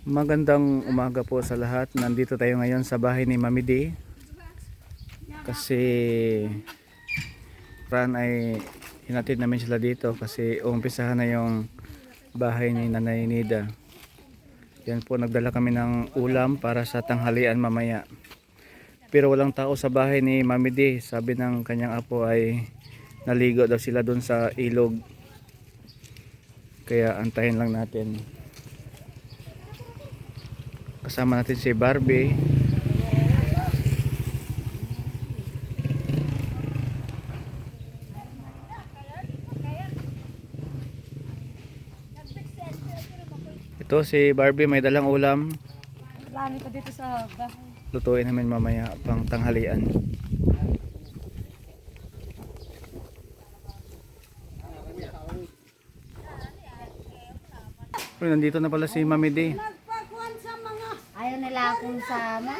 Magandang umaga po sa lahat. Nandito tayo ngayon sa bahay ni Mami D. Kasi Ran ay hinatid namin sila dito kasi umpisahan na yung bahay ni Nanay Nida. Yan po nagdala kami ng ulam para sa tanghalian mamaya. Pero walang tao sa bahay ni Mami D. Sabi ng kanyang apo ay naligo daw sila doon sa ilog. Kaya antayin lang natin. Kasama natin si Barbie. Ito si Barbie may dalang ulam. Marami pa dito sa bahay. Lutuin namin mamaya pang tanghalian. Uy, nandito na pala si Mami D. Nila akong sama.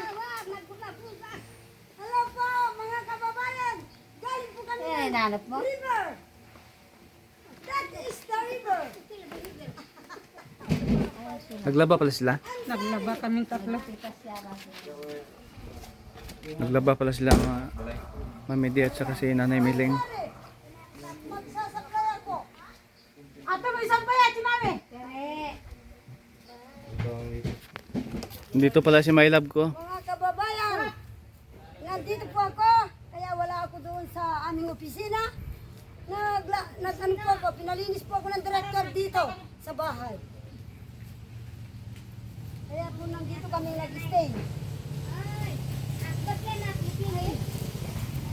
Hello po, mga kababayan. Galing po kami Eh, ng hinanap mo? river. That is the river. Naglaba pala sila. Naglaba kaming tatlo. Naglaba pala sila mga Mami D at saka si Nanay Miling. Magsasaklay ako. Ate, may isang bayat si mami. Dito pala si My Love ko. Mga kababayan, nandito po ako. Kaya wala ako doon sa aming opisina. Nagla, nag, ano po ako, pinalinis po ako ng director dito sa bahay. Kaya po nandito kami nag-stay.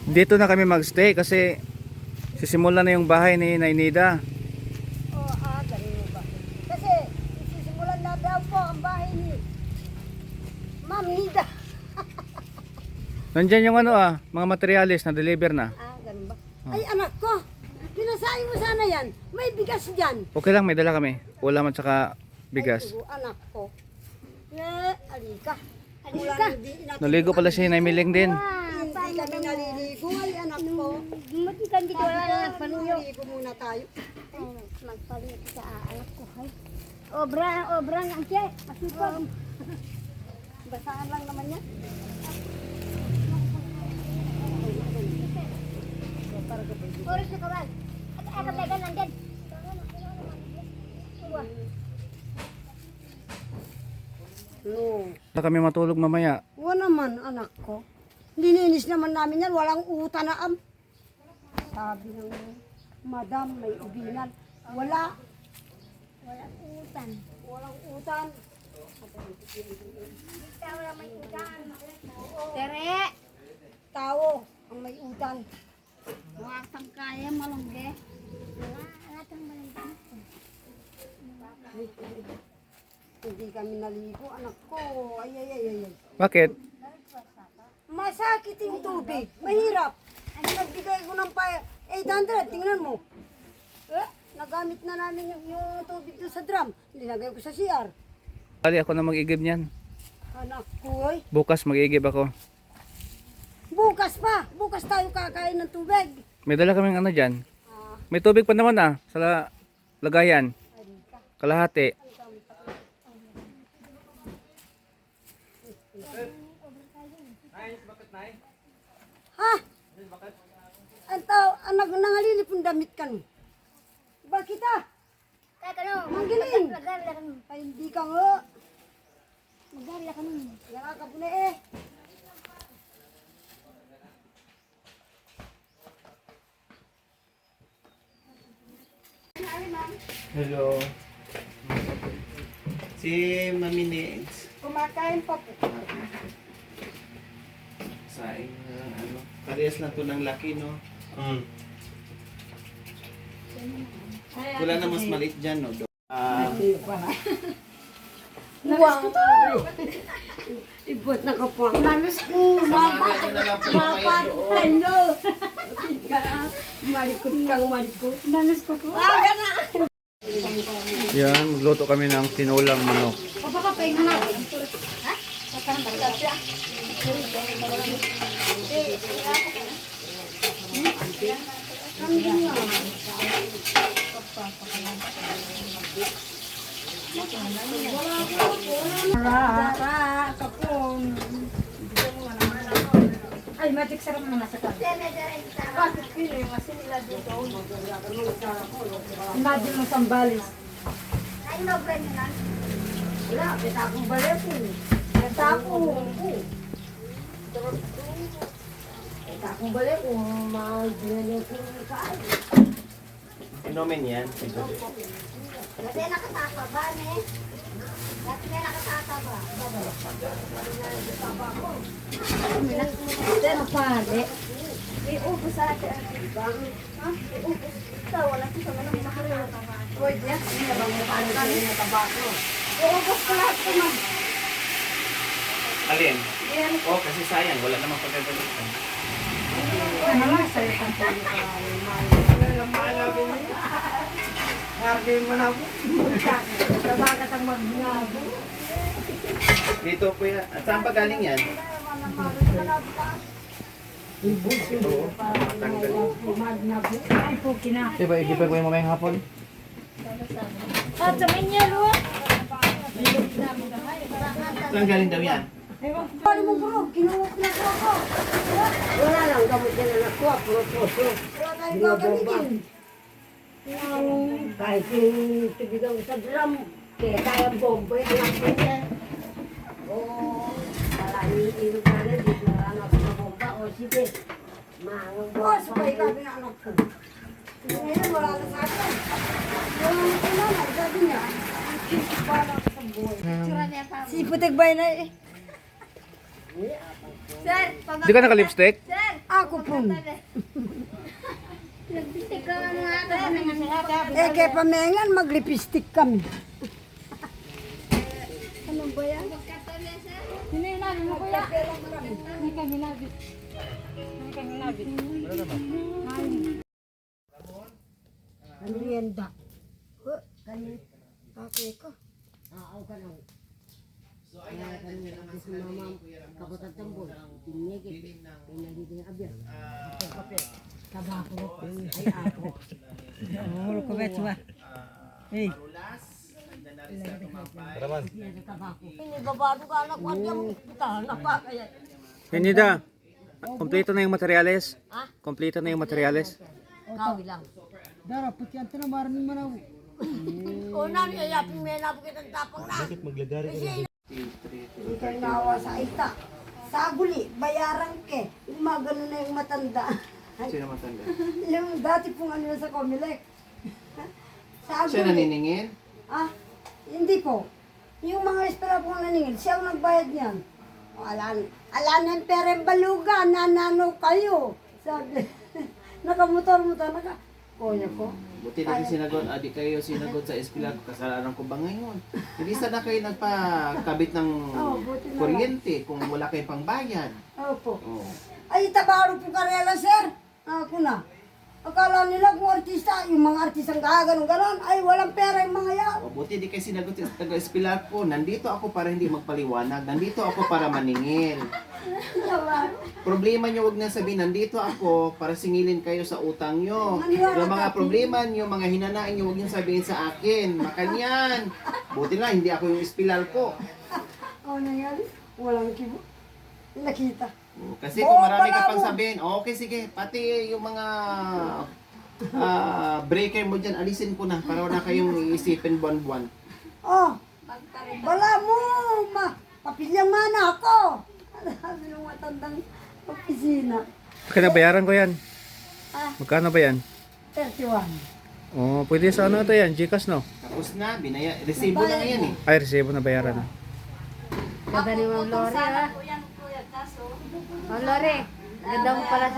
Dito na kami magstay kasi sisimulan na yung bahay ni Nainida. O, ah, ganun ba? Kasi, sisimulan na daw po ang bahay ni Ma'am Nida. Nandyan yung ano ah, mga materialis na deliver na. Ah, ganun ba? Ay, anak ko, pinasain mo sana yan. May bigas dyan. Okay lang, may dala kami. Ulam at saka bigas. Ay, sigo, anak ko. Eh, alika. Alika. Naligo pala si Nay Miling din. Hindi kami naliligo, ay anak ko. Matikan dito wala na nagpanuyo. Naliligo muna tayo. Magpanuyo sa anak ko. Obra, obra ng anche. Masipag. Basaan lang naman yan. Oras na kawal. At ako legal nandyan. No. Wala kami matulog mamaya. Wala naman, anak ko. Lininis naman namin yan, walang uta na am. Sabi ng madam, may ubinan. Wala. Walang utan. Walang utan. Tere. Tao ang may utan. Wakang kaya malungge. Wala, wala tang malungge. Hindi kami naligo, anak ko. Ay, ay, ay, ay. Bakit? Masakit yung tubig. Mahirap. Nagbigay ko ng pa 800. Tingnan mo. Eh, nagamit na namin yung, yung tubig doon sa drum. Linagay ko sa CR. Bali ako na mag-igib niyan. Anak ko, ay. Bukas mag-igib ako. Bukas pa. Bukas tayo kakain ng tubig. May dala kaming ano dyan. Ah, May tubig pa naman ah, sa la- lagayan. Kalahati. Ha? Ang tao, ang nangalilip yung damit ka no. Bakit ah? Kaya ka no. Manggiling. Ay, hindi ka nga. Magari ka no. Nakakabuna eh. Hello. Si Mami Nix. Kumakain pa po. Saing na ano. Parehas lang to ng laki no. Mm. Wala na mas maliit dyan no. Ah, Wow. Ibot na ka po. Manos ko. Mapa. Mapa. Hello. Malikot kang malikot. Manos ko po. Ah, gana. yan, magluto kami ng tinulang manok. Papakapay na. Dara, kapon. Ay, magic sarap mo nasa ka. Bakit pili? Kasi nila dito. Imagine mo sambalis. Ay, friend na. Wala, kita akong balet eh. Kita akong. Kita akong balet kung mag-dinalo ko sa Fenomen yan. Kasi nakatapa ba, ne? Dati may nakatapa ba? Pero pare, Iubos sa atin ang ibang. Ha? Iubos. Ito, wala sa mga nang makarila. pwede yan. Hindi na bang mukhaan ka rin ng tabako? Iubos ko lahat ito, ma'am. Alin? Yan. Oh, kasi sayang. Wala namang pagkagalitan. Ano nga sa'yo kang pwede ka Harbi mo na po. Sabagat ang magnabo. Dito po yan. At saan pa galing yan? Magnabo. Ay po, kina. Diba, igipag mo yung mamayang hapon? At sa minya, luwa. Saan galing daw yan? Paano mo bro? Kinuha na ko ako. Wala lang gamot yan na nakuha. Puro puso. Wala tayong gagamitin. Kahit yung tubigang sa drum, kaya kayang bomba yung anak ko niya. Oo, wala iniinog na rin, di lang ako na bomba. O sige, maangang bomba. Oo, sabay kami na anak ko. Ngayon, wala na sa akin. Wala na sa nanay, sabi niya. Si Putik Bay na eh. Sir, Di ka naka-lipstick? Sir, Ako po. Nagbitik ka ng mga ata. Eh, kaya pamengan, maglipistik kami. Ano ba yan? Hindi namin mo kuya. Hindi kami nabit. Hindi kami nabit. Merienda. Huh, kani. Okay ko. Ah, ka lang. Kaya kami nagkakis ng mama, kabutat ng bol. Tinigit. Pinalito yung abya. Kape. Tabako ko. Ay, ako. Mahulog ko beto ba? Hey. Tabako. Ini babado ka anak ko. Diyan mo na pa. Kaya. Nida, kompleto na yung materyales? Ha? Kompleto na yung materyales? Kawi lang. Dara, puti ang tinamaran mo na. O nani, ayapin mo na po kitang tapang na. Bakit maglagari ka na? Hindi kayo nawa sa ita. Sa guli, bayaran ke. Gumagano na yung matanda. Sino matanda? yung dati pong ano sa Comelec. sa Siya naniningil? Ah, hindi po. Yung mga espera pong naningil, siya ang nagbayad niyan. Alan, alan ng pereng baluga, nanano kayo. Sabi, nakamotor-motor, naka, kuya ko. Buti na sinagot, adi kayo sinagot sa eskwela, kasalanan ko ba ngayon? Hindi sana kayo nagpakabit ng Oo, buti na lang. kuryente kung wala kayong pangbayad. Opo. Oh. Ay, tabaro po karela, sir. Ako na. Akala nila kung artista, yung mga artistang gaganon ganon, ay walang pera yung mga yan. O buti di kayo sinagot sa taga-eskwela ko, nandito ako para hindi magpaliwanag, nandito ako para maningil. Problema nyo wag na sabihin, nandito ako para singilin kayo sa utang nyo. Yung mga problema nyo, mga hinanain nyo, wag nyo sabihin sa akin. Makanyan. Buti na, hindi ako yung espilar po. Ano nangyari? Walang kibo. Nakita. Kasi kung marami ka pang sabihin, okay sige, pati yung mga ah, breaker mo dyan, alisin ko na para wala kayong iisipin buwan-buwan. Oh, wala mo, ma. Papilyang mana ako. Sabi ng matandang opisina. Magkano bayaran ko yan? Ah. Magkano ba yan? 31. Oh, pwede sa ano ito yan, Gcash no? Tapos na, binaya, resibo na yan eh. Ay, resibo na bayaran na. Lori, ha? O, Lori. Ganda mo pala sa